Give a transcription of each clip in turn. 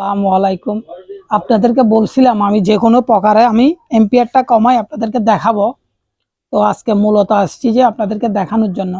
আসসালামু আলাইকুম। আপনাদেরকে বলছিলাম, আমি যে কোনো প্রকারে আমি এম্পিয়ারটা কমাই আপনাদেরকে দেখাবো। তো আজকে মূলত আসছি যে আপনাদেরকে দেখানোর জন্য।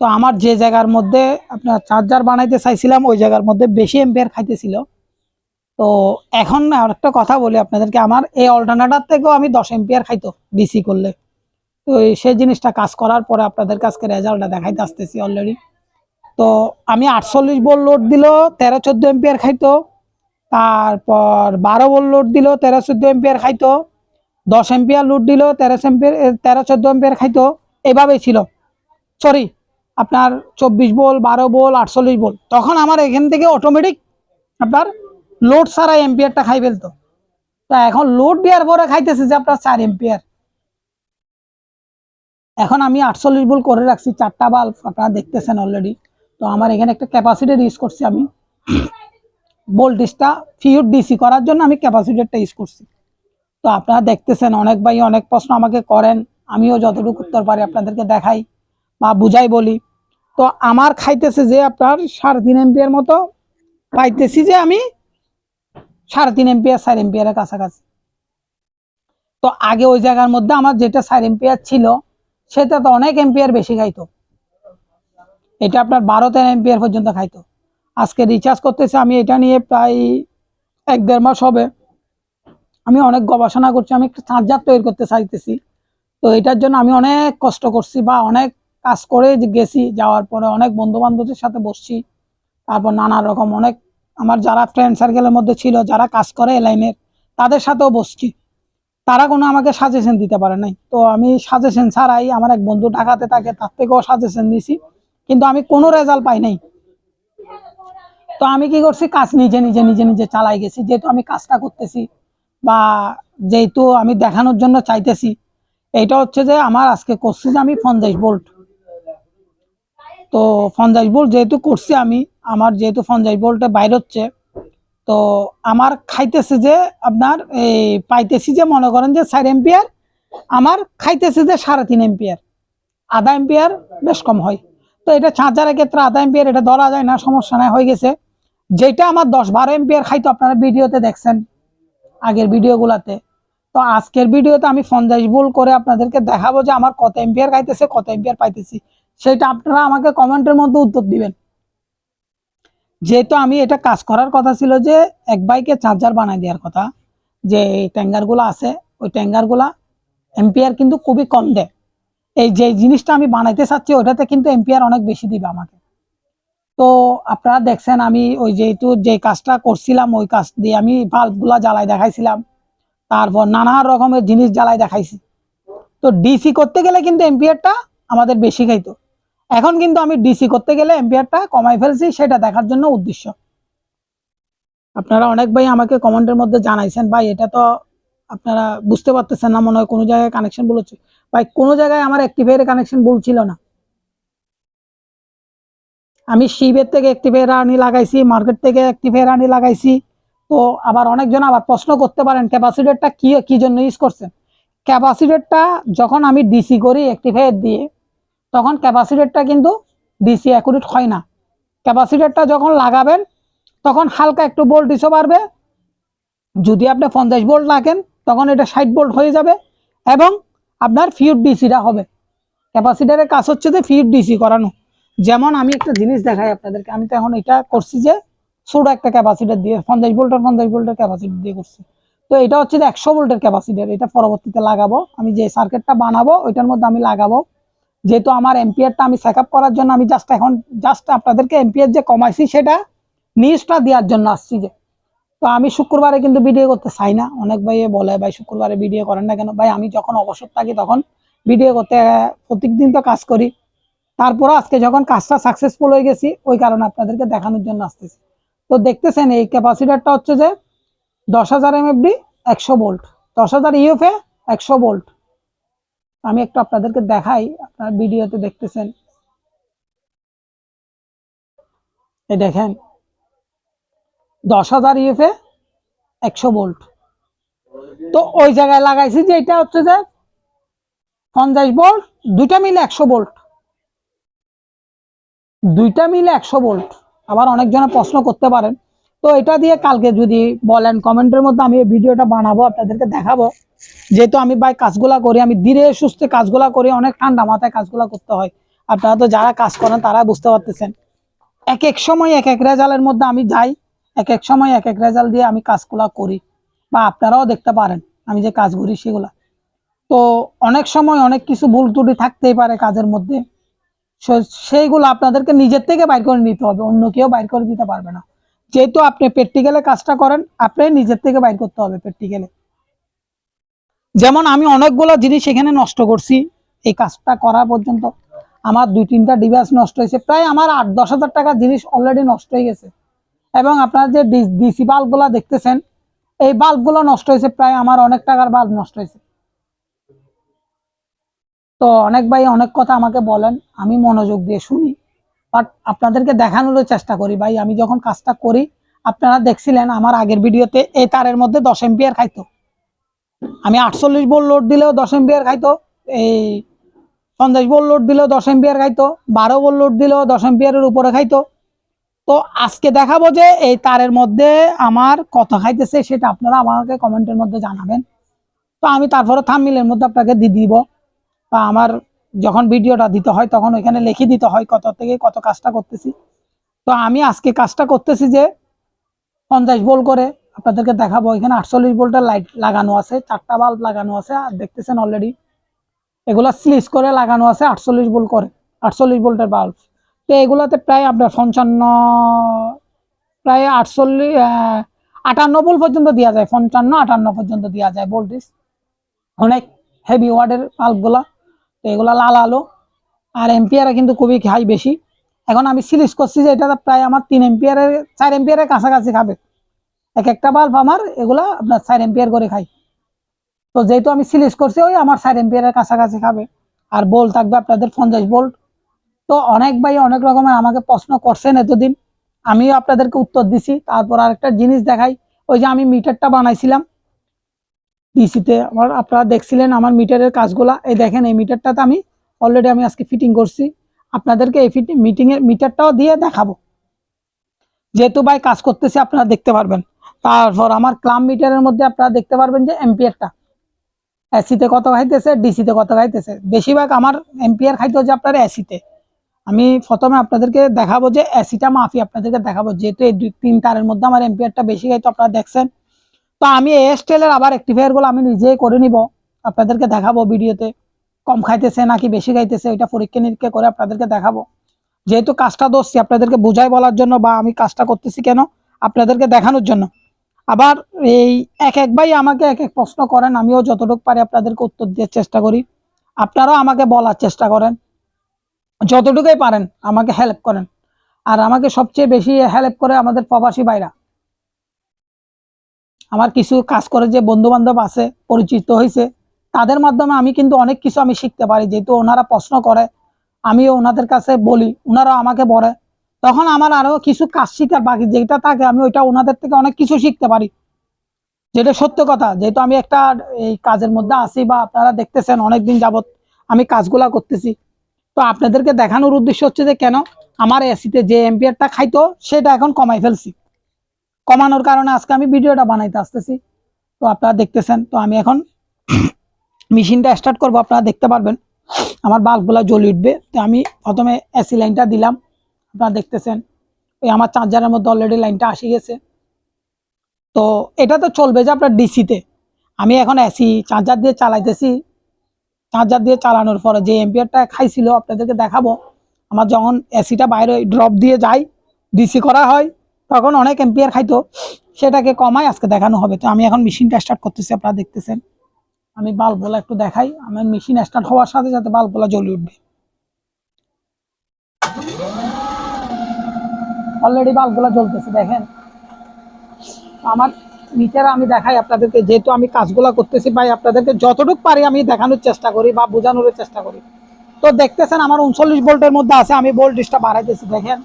তো আমার যে জায়গার মধ্যে আপনার চার্জার বানাইতে চাইছিলাম, ওই জায়গার মধ্যে বেশি এম্পিয়ার খাইতেছিল। তো এখন আরেকটা কথা বলি আপনাদেরকে, আমার এই অল্টারনেটার থেকেও আমি দশ এম্পিয়ার খাইতো ডিসি করলে। তো সেই জিনিসটা কাজ করার পরে আপনাদের কাছকে রেজাল্টটা দেখাইতে আসতেছি অলরেডি তো আমি আটচল্লিশ বোল লোড দিল, তেরো চোদ্দ এম্পিয়ার খাইতো। তারপর বারো বোল লোড দিল, তেরো চোদ্দ এম্পিয়ার খাইতো। দশ এম্পিয়ার লোড দিল, তেরো এম্পিয়ার তেরো চোদ্দ এম্পিয়ার খাইতো। এভাবেই ছিল। সরি আপনার চব্বিশ বোল, বারো বোল, আটচল্লিশ বল। তখন আমার এখান থেকে অটোমেটিক আপনার লোড ছাড়া এম্পিয়ারটা খাই ফেলতো। তা এখন লোড দেওয়ার পরে খাইতেছে যে আপনার চার এম্পিয়ার এখন আমি আটচল্লিশ বোল করে রাখছি, চারটা বাল্ব আপনারা দেখতেছেন অলরেডি তো আমার এখানে একটা ক্যাপাসিটার ইউজ করছি আমি। ভোল্টেজটা ফিউড ডিসি করার জন্য আমি ক্যাপাসিটারটা ইউজ করছি। তো আপনারা দেখতেছেন, অনেক ভাই অনেক প্রশ্ন আমাকে করেন, আমিও যতটুকু উত্তর পারি আপনাদেরকে দেখাই বা বুঝাই বলি। তো আমার খাইতেছে যে আপনার সাড়ে তিন এমপিয়ার মতো, পাইতেছি যে আমি সাড়ে তিন এমপিয়ার চার এমপিয়ারের কাছাকাছি। তো আগে ওই জায়গার মধ্যে আমার যেটা চার এমপিয়ার ছিল, সেটা তো অনেক এমপিয়ার বেশি খাইতো। এটা আপনার বারো তেরো এমপিয়ার পর্যন্ত খাইতো। আজকে রিচার্জ করতেছে, আমি এটা নিয়ে প্রায় এক দেড় মাস হবে। আমি অনেক গবেষণা করছি, আমি একটা চার্জার তৈরি করতে চাইতেছি। তো এটার জন্য আমি অনেক কষ্ট করছি বা অনেক কাজ করে গেছি, যাওয়ার পরে অনেক বন্ধু বান্ধবদের সাথে বসছি। তারপর নানা রকম অনেক, আমার যারা ফ্রেন্ড সার্কেলের মধ্যে ছিল, যারা কাজ করে লাইনের তাদের সাথেও বসছি। তারা কোনো আমাকে সাজেশন দিতে পারে নাই। তো আমি সাজেশন ছাড়াই আমার এক বন্ধু ঢাকাতে থাকে, তার থেকেও সাজেশন দিছি। কিন্তু আমি কোনো রেজাল্ট পাই নাই। তো আমি কি করছি? কাজ নিজে নিজে নিজে নিজে চালাই গেছি। যেহেতু আমি কাজটা করতেছি বা যেহেতু আমি দেখানোর জন্য চাইতেছি, এইটা হচ্ছে যে আমার আজকে করছি যে আমি পঞ্চাশ ভোল্ট তো পঞ্চাশ ভোল্ট যেহেতু করছি আমি, আমার যেহেতু পঞ্চাশ ভোল্টে বাইর হচ্ছে, তো আমার খাইতেছে যে আপনার এই পাইতেছি যে মনে করেন যে চার এম্পিয়ার আমার খাইতেছে যে সাড়ে তিন এম্পিয়ার আধা এম্পিয়ার বেশ কম হয়। তো এটা চার্জারের ক্ষেত্রে আধা এম্পিয়ার এটা ধরা যায় না, সমস্যা নাই, হয়ে গেছে। যেটা আমার দশ বারো এম্পিয়ার খাইতো আপনারা ভিডিওতে দেখছেন, আগের ভিডিওগুলাতে। তো আজকের ভিডিওতে আমি পঞ্চাশ ভুল করে আপনাদেরকে দেখাবো যে আমার কত এম্পিয়ার খাইতেছে, কত এম্পিয়ার পাইতেছি। সেটা আপনারা আমাকে কমেন্টের মধ্যে উত্তর দিবেন। যেহেতু আমি এটা কাজ করার কথা ছিল যে, এক বাইকে চার্জার বানাই দেওয়ার কথা, যে এই ট্যাঙ্গারগুলো আছে, ওই ট্যাঙ্গারগুলা এম্পিয়ার কিন্তু খুবই কম দেয়। এই যে জিনিসটা আমি বানাইতে চাচ্ছি ওটাতে কিন্তু এম্পিয়ার অনেক বেশি দিবে আমাকে। তো আপনারা দেখছেন আমি ওই যেহেতু যে কাজটা করছিলাম, ওই কাজ দিয়ে আমি বাল্বগুলা জ্বালাই দেখাইছিলাম। তারপর নানা রকমের জিনিস জ্বালাই দেখাইছি। তো ডিসি করতে গেলে কিন্তু এম্পিয়ারটা আমাদের বেশি খাইতো। এখন কিন্তু আমি ডিসি করতে গেলে এম্পিয়ারটা কমাই ফেলছি, সেটা দেখার জন্য উদ্দেশ্য। আপনারা অনেক ভাই আমাকে কমেন্টের মধ্যে জানাইছেন, ভাই, এটা তো আপনারা বুঝতে পারতেছেন না, মনে হয় কোনো জায়গায় কানেকশন বলেছে ভাই, কোনো জায়গায় আমার অ্যাক্টিভের কানেকশন বলছিল না। আমি শিবের থেকে অ্যাক্টিভের আনি লাগাইছি, মার্কেট থেকে অ্যাক্টিভের আনি লাগাইছি। তো আবার অনেকজন আবার প্রশ্ন করতে পারেন ক্যাপাসিটারটা কি, কী জন্য ইউজ করছেন? ক্যাপাসিটারটা যখন আমি ডিসি করি অ্যাক্টিভের দিয়ে, তখন ক্যাপাসিটারটা কিন্তু ডিসি অ্যাকুরেট হয় না। ক্যাপাসিটারটা যখন লাগাবেন, তখন হালকা একটু ভোল্টেজও বাড়বে। যদি আপনি পঞ্চাশ ভোল্ট লাগেন, তখন এটা ষাট ভোল্ট হয়ে যাবে এবং আপনার ফিউড ডিসিটা হবে। ক্যাপাসিটারের কাজ হচ্ছে যে ফিউড ডিসি করানো। যেমন আমি একটা জিনিস দেখাই আপনাদেরকে, আমি তো এখন এটা করছি যে ছোট একটা ক্যাপাসিটার দিয়ে, পঞ্চাশ ভোল্টের পঞ্চাশ ভোল্টের ক্যাপাসিটি দিয়ে করছি। তো এটা হচ্ছে যে একশো ভোল্টের ক্যাপাসিটার এটা পরবর্তীতে লাগাবো। আমি যে সার্কিটটা বানাবো, ওইটার মধ্যে আমি লাগাবো। যেহেতু আমার এম্পিয়ারটা আমি চেক করার জন্য আমি জাস্ট এখন জাস্ট আপনাদেরকে এম্পিয়ার যে কমাইছি সেটা নিউজটা দেওয়ার জন্য আসছি যে। তো আমি শুক্রবারে কিন্তু ভিডিও করতে চাই না। অনেক ভাই বলে, ভাই, শুক্রবারে ভিডিও করেন না কেন? ভাই, আমি যখন অবসর থাকি তখন ভিডিও করতে, প্রত্যেকদিন তো কাজ করি। তারপর আজকে যখন কাজটা সাকসেসফুল হয়ে গেছি, ওই কারণে আপনাদেরকে দেখানোর জন্য আসতেছি। তো দেখতেছেন, এই ক্যাপাসিটারটা হচ্ছে যে দশ হাজার এমএফডি একশো ভোল্ট দশ হাজার ইউএফএ একশো ভোল্ট আমি একটু আপনাদেরকে দেখাই, আপনার ভিডিওতে দেখতেছেন। এই দেখেন, দশ হাজার ইউএফএ একশো ভোল্ট তো ওই জায়গায় লাগাইছি যে এটা হচ্ছে যে পঞ্চাশ ভোল্ট দুইটা মিলে একশো ভোল্ট দুইটা মিলে একশো ভোল্ট। আবার অনেকজনে প্রশ্ন করতে পারেন। তো এটা দিয়ে কালকে যদি বলেন, কমেন্টের মধ্যে আমি এই ভিডিওটা বানাবো, আপনাদেরকে দেখাবো। যেহেতু আমি ভাই কাজগুলা করি, আমি ধীরে সুস্থে কাজগুলা করি, অনেক ঠান্ডা মাথায় কাজগুলা করতে হয়। আপনারা তো যারা কাজ করেন, তারা বুঝতে পারতেছেন। এক এক সময় এক এক রেজাল্টের মধ্যে আমি যাই, এক এক সময় এক এক রেজাল্ট দিয়ে আমি কাজগুলা করি। বা আপনারাও দেখতে পারেন, আমি যে কাজ করি সেগুলা। তো অনেক সময় অনেক কিছু ভুল ত্রুটি থাকতেই পারে কাজের মধ্যে। সেইগুলো আপনাদেরকে নিজের থেকে বাইর করে নিতে হবে, অন্য কেউ বাইর করে দিতে পারবে না। যেহেতু আপনি প্র্যাকটিক্যালে কাজটা করেন আপনি নিজের থেকে বাইর করতে হবে প্র্যাকটিক্যালে। যেমন আমি অনেকগুলো জিনিস এখানে নষ্ট করছি, এই কাজটা করা পর্যন্ত আমার দুই তিনটা ডিভাইস নষ্ট হয়েছে, প্রায় আমার আট দশ হাজার টাকার জিনিস অলরেডি নষ্ট হয়ে গেছে। এবং আপনার যে ডিসি বাল্বগুলো দেখতেছেন, এই বাল্বগুলো নষ্ট হয়েছে, প্রায় আমার অনেক টাকার বাল্ব নষ্ট হয়েছে। তো অনেক ভাই অনেক কথা আমাকে বলেন, আমি মনোযোগ দিয়ে শুনি। বাট আপনাদেরকে দেখানোর চেষ্টা করি ভাই, আমি যখন কাজটা করি, আপনারা দেখছিলেন আমার আগের ভিডিওতে এই তারের মধ্যে দশ এম্পিয়ার খাইতো। আমি আটচল্লিশ বোল লোড দিলেও দশ এম্পিয়ার খাইতো, এই পঞ্চাশ বোল লোড দিলেও দশ এম্পিয়ার খাইতো, বারো বোল লোড দিলেও দশ এম্পিয়ারের উপরে খাইতো। তো আজকে দেখাবো যে এই তারের মধ্যে আমার কত খাইতেছে, সেটা আপনারা আমাকে কমেন্টের মধ্যে জানাবেন। তো আমি তারপরে থামমিলের মধ্যে আপনাকে দিয়ে দিব। বা আমার যখন ভিডিওটা দিতে হয়, তখন ওইখানে লিখে দিতে হয় কত থেকে কত কাজটা করতেছি। তো আমি আজকে কাজটা করতেছি যে পঞ্চাশ বোল করে আপনাদেরকে দেখাবো। এখানে আটচল্লিশ ভোল্টের লাইট লাগানো আছে, চারটা বাল্ব লাগানো আছে, আর দেখতেছেন অলরেডি এগুলা স্লিচ করে লাগানো আছে আটচল্লিশ ভোল্ট করে, আটচল্লিশ ভোল্টের বাল্ব। তো এগুলাতে প্রায় আপনার পঞ্চান্ন, প্রায় আটচল্লিশ আটান্ন ভোল্ট পর্যন্ত দেওয়া যায়, পঞ্চান্ন, আটান্ন পর্যন্ত দেওয়া যায় ভোল্টেজ অনেক হেভি ওয়ার্ডের বাল্বগুলা। তো এগুলা লাল আলো। আর এম্পিয়ারে কিন্তু খুবই হাই বেশি। এখন আমি সিলিজ করছি যে এটা প্রায় আমার তিন এম্পিয়ারের চার এম্পিয়ারের কাছাকাছি খাবে। এক একটা বাল্ব আমার এগুলা আপনার চার এম্পিয়ার করে খাই তো যেহেতু আমি সিলিজ করছি, ওই আমার চার এম্পিয়ারের কাছাকাছি খাবে। আর বোল্ট থাকবে আপনাদের পঞ্চাশ বোল্ট তো অনেক ভাই অনেক রকমের আমাকে প্রশ্ন করছেন এতদিন। আমিও আপনাদেরকে উত্তর দিছি। তারপর আরেকটা জিনিস দেখাই। ওই যে আমি মিটারটা বানাইছিলাম। ডিসিতে আমার আপনারা দেখছিলেন আমার মিটারের কাজগুলা। এই দেখেন, এই মিটারটাতে আমি অলরেডি আমি আজকে ফিটিং করছি। আপনাদেরকে এই ফিটিং মিটিংয়ের মিটারটাও দিয়ে দেখাবো। যেহেতু ভাই কাজ করতেছি, আপনারা দেখতে পারবেন। তারপর আমার ক্লাম মিটারের মধ্যে আপনারা দেখতে পারবেন যে এম্পিয়ারটা এসিতে কত খাইতেছে ডিসিতে কত খাইতেছে। বেশিরভাগ আমার এম্পিয়ার খাইতে হচ্ছে আপনার এসিতে আমি প্রথমে আপনাদেরকে দেখাবো যে এসিটা মাফি আপনাদেরকে দেখাবো। যেহেতু এই দুই তিন তারের মধ্যে আমার এম্পিয়ারটা বেশি খাইতো, আপনারা দেখছেন। তো আমি এয়ারটেলের আবার রেক্টিফায়ারগুলো আমি নিজেই করে নিব। আপনাদেরকে দেখাবো ভিডিওতে। কম খাইতেছে নাকি বেশি খাইতেছে, এটা পরীক্ষা নিরীক্ষা করে আপনাদেরকে দেখাবো। যেহেতু কাজটা দোষছি আপনাদেরকে বুঝাই বলার জন্য বা আমি কাজটা করতেছি কেন, আপনাদেরকে দেখানোর জন্য। আবার এই এক এক ভাই আমাকে এক এক প্রশ্ন করেন, আমিও যতটুকু পারি আপনাদেরকে উত্তর দেওয়ার চেষ্টা করি। আপনারাও আমাকে বলার চেষ্টা করেন। যতটুকুই পারেন, আমাকে হেল্প করেন। আর আমাকে সবচেয়ে বেশি হেল্প করে আমাদের প্রবাসী ভাইরা। আমার কিছু কাজ করে যে বন্ধু বান্ধব আছে, পরিচিত হয়েছে তাদের মাধ্যমে আমি কিন্তু অনেক কিছু আমি শিখতে পারি। যেহেতু ওনারা প্রশ্ন করে, আমিও ওনাদের কাছে বলি, ওনারাও আমাকে বলে। তখন আমার আরও কিছু কাজ শিখার বাকি যেটা থাকে, আমি ওইটা ওনাদের থেকে অনেক কিছু শিখতে পারি। যেটা সত্য কথা, যেহেতু আমি একটা এই কাজের মধ্যে আছি বা আপনারা দেখতেছেন অনেকদিন যাবত আমি কাজগুলা করতেছি। তো আপনাদেরকে দেখানোর উদ্দেশ্য হচ্ছে যে কেন আমার এসিতে যে এম্পিয়ারটা খাইতো, সেটা এখন কমাই ফেলছি। কমানোর কারণে আজকে আমি ভিডিওটা বানাইতে আসতেছি। তো আপনারা দেখতেছেন, তো আমি এখন মেশিনটা স্টার্ট করব, আপনারা দেখতে পারবেন। আমার বাল্বগুলো জ্বলে উঠবে। তো আমি প্রথমে এসি লাইনটা দিলাম। আপনারা দেখতেছেন ওই আমার চার্জারের মধ্যে অলরেডি লাইনটা আসি গেছে। তো এটা তো চলবে যে আপনার ডিসিতে আমি এখন এসি চার্জার দিয়ে চালাইতেছি। চার্জার দিয়ে চালানোর পরে যে এম্পিয়ারটা খাইছিল, আপনাদেরকে দেখাবো। আমার যখন এসিটা বাইরে ড্রপ দিয়ে যায় ডিসি করা হয় তখন অনেক এম্পিয়ার খাইতো, সেটাকে কমায় আজকে দেখানো হবে। তো আমি এখন মেশিনটা স্টার্ট করতেছি, আপনারা দেখতেছেন। আমি বাল্বগুলো একটু দেখাই। আমার মেশিন স্টার্ট হওয়ার সাথে সাথে বাল্বগুলো জ্বলে উঠবে। অলরেডি বাল্বগুলো জ্বলতেছে, দেখেন। আমার মিটার আমি দেখাই আপনাদেরকে, যেহেতু আমি কাজগুলো করতেছি, ভাই, আপনাদেরকে যতটুকু পারি আমি দেখানোর চেষ্টা করি বা বোঝানোর চেষ্টা করি। তো দেখতেছেন, আমার উনচল্লিশ ভোল্টের মধ্যে আছে, আমি ভোল্টেজটা বাড়াইতেছি, দেখেন।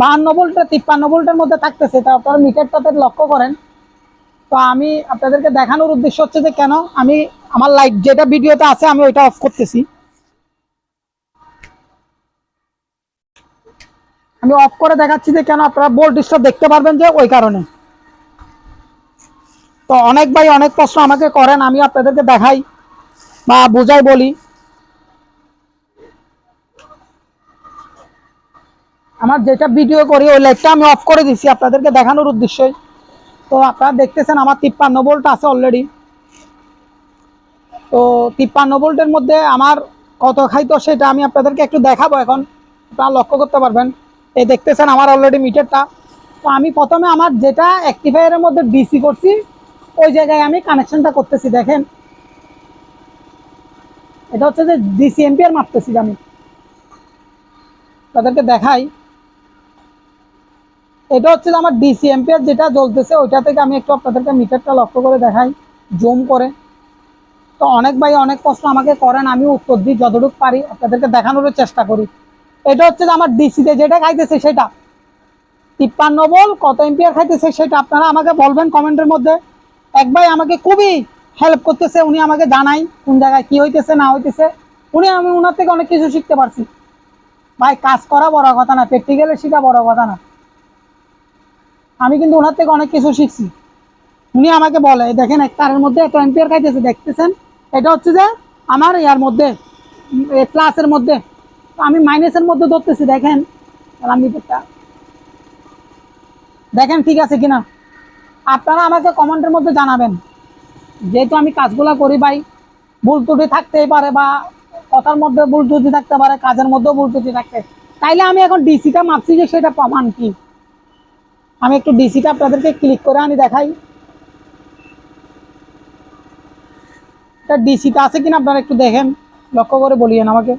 বাহান্ন ভোল্টের, তিপ্পান্ন ভোল্টের মধ্যে থাকতেছে। তা আপনারা মিটারটাতে লক্ষ্য করেন। তো আমি আপনাদেরকে দেখানোর উদ্দেশ্য হচ্ছে যে কেন আমি আমার লাইট যেটা ভিডিওতে আছে, আমি ওইটা অফ করতেছি। আমি অফ করে দেখাচ্ছি যে কেন আপনারা ভোল্টেজটা দেখতে পারবেন যে ওই কারণে। তো অনেক ভাই অনেক প্রশ্ন আমাকে করেন, আমি আপনাদেরকে দেখাই বা বোঝাই বলি। আমার যেটা ভিডিও করি, ওই লাইটটা আমি অফ করে দিছি আপনাদেরকে দেখানোর উদ্দেশ্যই তো আপনারা দেখতেছেন আমার তিপ্পান্ন ভোল্ট আছে অলরেডি তো তিপ্পান্ন ভোল্টের মধ্যে আমার কত খাইতো সেটা আমি আপনাদেরকে একটু দেখাবো এখন। আপনারা লক্ষ্য করতে পারবেন। এই দেখতেছেন আমার অলরেডি মিটারটা তো আমি প্রথমে আমার যেটা অ্যাক্টিফায়ারের মধ্যে ডিসি করছি, ওই জায়গায় আমি কানেকশনটা করতেছি, দেখেন। এটা হচ্ছে যে ডিসি এম্পিয়ার মাপতেছি আমি। তাদেরকে দেখাই। এটা হচ্ছে আমার ডিসি এম্পিয়ার যেটা জ্বলতেছে, ওইটা থেকে আমি একটু আপনাদেরকে মিটারটা লক্ষ্য করে দেখাই। জুম করে। তো অনেক ভাই অনেক প্রশ্ন আমাকে করেন আমি উত্তর দিই যতটুকু পারি, আপনাদেরকে দেখানোর চেষ্টা করি। এটা হচ্ছে আমার ডিসিতে যেটা খাইতেছে সেটা। তিপ্পান্ন বল কত এম্পিয়ার খাইতেছে সেটা আপনারা আমাকে বলবেন কমেন্টের মধ্যে। এক ভাই আমাকে খুবই হেল্প করতেছে, উনি আমাকে জানাই কোন জায়গায় কি হইতেছে, না হইতেছে। উনি আমি ওনার থেকে অনেক কিছু শিখতে পারছি। ভাই, কাজ করা বড় কথা না প্র্যাকটিক্যালে শেখা বড় কথা না। আমি কিন্তু ওনার থেকে অনেক কিছু শিখছি। উনি আমাকে বলে দেখেন, এক তারের মধ্যে এত এম্পিয়ার খাইতেছে, দেখতেছেন? এটা হচ্ছে যে আমার ইয়ার মধ্যে প্লাসের মধ্যে। আমি মাইনাসের মধ্যে ধরতেছি, দেখেন। দেখেন, ঠিক আছে কিনা? আপনারা আমাকে কমেন্টের মধ্যে জানাবেন। যেহেতু আমি কাজগুলা করি ভাই, ভুল ত্রুটি থাকতেই পারে বা কথার মধ্যে ভুল ত্রুটি থাকতে পারে, কাজের মধ্যেও ভুল ত্রুটি থাকতে। তাইলে আমি এখন ডিসিটা মাপছি যে সেটা প্রমাণ কি? আমি একটু ডিসিটা আপনাদেরকে ক্লিক করে আনি, দেখাই। এটা ডিসিটা আছে কিনা আপনারা একটু দেখেন, লক্ষ্য করে বলিয়েন আমাকে।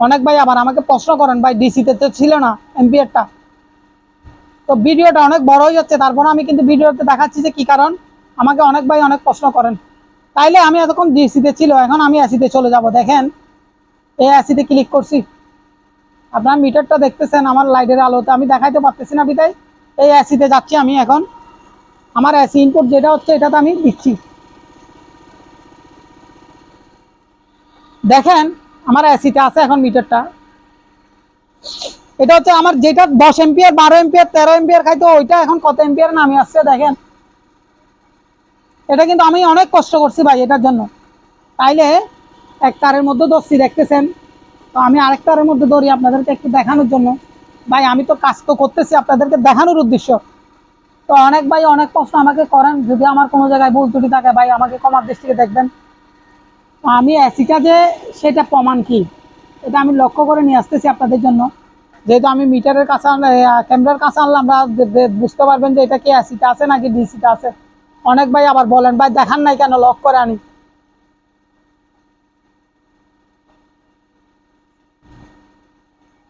অনেক ভাই আবার আমাকে প্রশ্ন করেন, ভাই ডিসিতে তো ছিল না এমপিআরটা তো ভিডিওটা অনেক বড় হয়ে যাচ্ছে, তারপর আমি কিন্তু ভিডিওতে দেখাচ্ছি যে কি কারণ। আমাকে অনেক ভাই অনেক প্রশ্ন করেন, তাইলে আমি এতক্ষণ ডিসিতে ছিল, এখন আমি এসিতে চলে যাব, দেখেন। এই এসিতে ক্লিক করছি। আপনার মিটারটা দেখতেছেন আমার লাইটের আলোতে, আমি দেখাইতে পারতেছি না বিদায়। এই এসিতে যাচ্ছি আমি এখন। আমার এসি ইনপুট যেটা হচ্ছে এটাতে আমি দিচ্ছি। দেখেন, আমার এসিটা আছে এখন মিটারটা। এটা হচ্ছে আমার যেটা দশ এম্পিয়ার বারো এম্পিয়ার তেরো এম্পিয়ার খাইতো, ওইটা এখন কত এম্পিয়ার নামে আসছে দেখেন। এটা কিন্তু আমি অনেক কষ্ট করছি ভাই এটার জন্য। তাইলে এক তারের মধ্যে দশটি দেখতেছেন? তো আমি আরেক তারের মধ্যে ধরি আপনাদেরকে একটু দেখানোর জন্য। ভাই, আমি তো কাজ তো করতেছি, আপনাদেরকে দেখানোর উদ্দেশ্য। তো অনেক ভাই, অনেক প্রশ্ন আমাকে করেন, যদি আমার কোনো জায়গায় ভুল ত্রুটি থাকে, ভাই, আমাকে কমার দৃষ্টিকে দেখবেন। আমি অ্যাসিটা যে, সেটা প্রমাণ কি? এটা আমি লক্ষ্য করে নিয়ে আসতেছি আপনাদের জন্য। যেহেতু আমি মিটারের কাছে ক্যামেরার কাছে আনলে আমরা বুঝতে পারবেন যে এটা কি অ্যাসিটা আছে নাকি ডিসিটা আছে। অনেক ভাই আবার বলেন, ভাই, দেখান নাই কেন? লক করে আনি।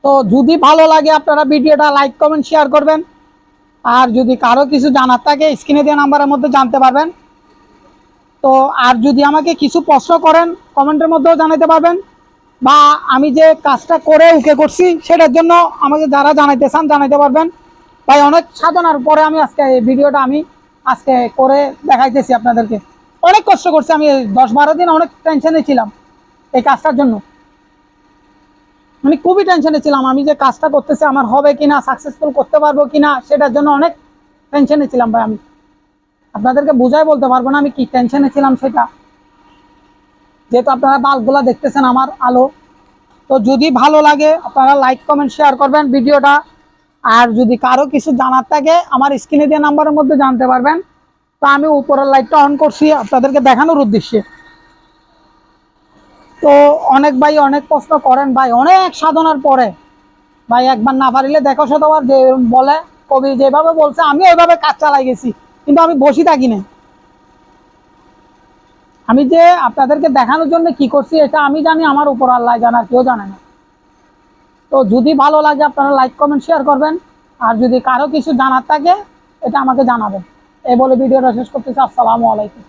তো যদি ভালো লাগে আপনারা ভিডিওটা লাইক, কমেন্ট শেয়ার করবেন। আর যদি কারও কিছু জানার থাকে, স্ক্রিনে দেওয়া নাম্বারের মধ্যে জানতে পারবেন। তো আর যদি আমাকে কিছু প্রশ্ন করেন, কমেন্টের মধ্যেও জানাতে পারবেন। বা আমি যে কাজটা করে উকে করছি, সেটার জন্য আমাকে যারা জানাইতে চান, জানাইতে পারবেন। ভাই, অনেক সাধনার পরে আমি আজকে এই ভিডিওটা আমি আজকে করে দেখাইতেছি আপনাদেরকে। অনেক কষ্ট করছি, আমি দশ বারো দিন অনেক টেনশনে ছিলাম এই কাজটার জন্য। মানে খুবই টেনশনে ছিলাম। আমি যে কাজটা করতেছি, আমার হবে কিনা সাকসেসফুল করতে পারব কিনা, সেটার জন্য অনেক টেনশনে ছিলাম ভাই আমি। আপনাদেরকে বোঝাই বলতে পারব না আমি কি টেনশনে ছিলাম সেটা। যেহেতু আপনারা বাল্বগুলা দেখতেছেন আমার আলো। তো যদি ভালো লাগে, আপনারা লাইক কমেন্ট শেয়ার করবেন ভিডিওটা। আর যদি কারও কিছু জানার থাকে, আমার স্ক্রিনে দেওয়া নাম্বারের মধ্যে জানতে পারবেন। তো আমি উপরের লাইটটা অন করছি, আপনাদেরকে দেখানোর উদ্দেশ্যে। অনেক ভাই অনেক প্রশ্ন করেন ভাই, অনেক সাধনার পরে। ভাই, একবার না পারিলে দেখো শতবার যে বলে, কবি যেভাবে বলছে, আমি ওইভাবে কাজ চালাই গেছি, কিন্তু আমি বসি থাকি না। আমি যে আপনাদেরকে দেখানোর জন্য কি করছি, এটা আমি জানি, আমার উপর আল্লাহ জানা কেউ জানে না। তো যদি ভালো লাগে, আপনারা লাইক, কমেন্ট, শেয়ার করবেন। আর যদি কারও কিছু জানার থাকে, এটা আমাকে জানাবেন। এই বলে ভিডিওটা শেষ করতেছি। আসসালামু আলাইকুম।